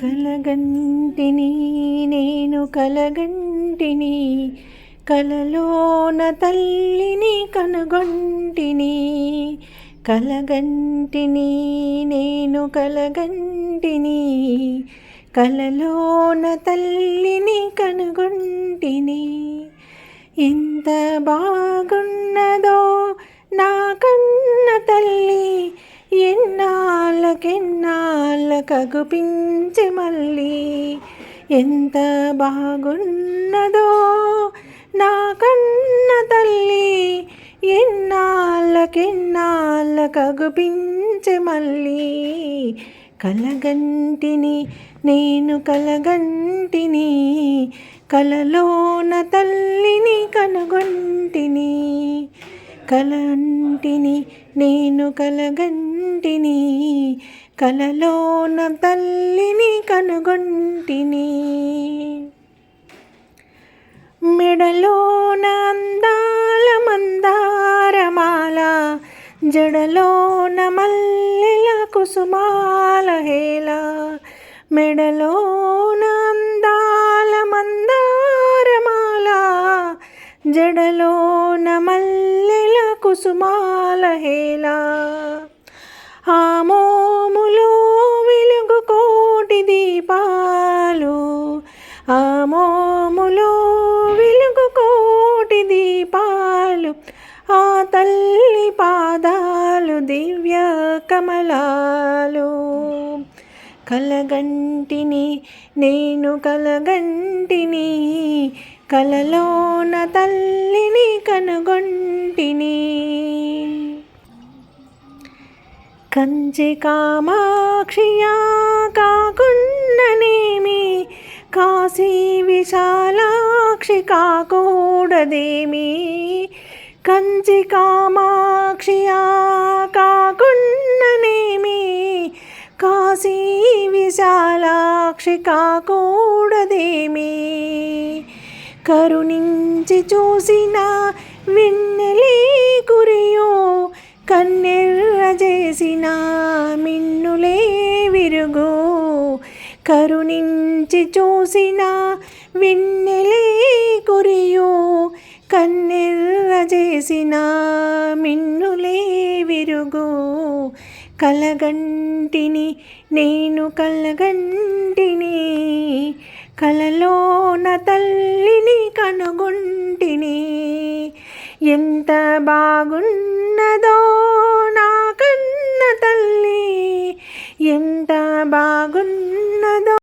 కలగంటిని నేను కలగంటిని కలలోన తల్లిని కనుగొంటిని. కలగంటిని నేను కలగంటిని కలలోన తల్లిని కనుగొంటిని. ఎంత బా నా కన్న తల్లి కగుపించి మళ్ళీ ఎంత బాగున్నదో నా కన్న తల్లి ఎన్నాళ్ళకెన్నాళ్ళ కగుపించి మళ్ళీ కలగంటిని నేను కలగంటిని కలలోన తల్లిని కనుగొంటిని కలంటిని నేను కనుగొంటిని కలలోన తల్లిని కనుగొంటిని. మెడలోన అందాల మందారమాల జడలోన మల్లెల కుసుమాల హేళ. మెడలోన అందాల మందారమాల జడలోన మల్లెల కుసుమాల హేళ. ఆమోములు వెలుగు కోటి దీపాలు. ఆ వెలుగు కోటి దీపాలు. ఆ తల్లి పాదాలు దివ్య కమలాలు. కలగంటిని నేను కలగంటిని కలలోన తల్లిని కనుగొంటిని. కంచి కామాక్షియా కాకున్ననేమి కాశీ విశాలాక్షి కాకూడదేమి? కంచి కామాక్షియా కాకున్ననేమి కాశీ విశాలాక్షి కాకూడదేమి? కరుణించి చూసిన విన్నెలే కురియో కన్నెర్ర చేసిన మిన్నులే విరుగు. కరుణించి చూసిన విన్నెలే కురియు. కన్నెర్రజేసిన మిన్నులే విరుగు. కలగంటిని నేను కలగంటిని కలలోన తల్లిని కనుగొంటిని. ఎంత బాగుంది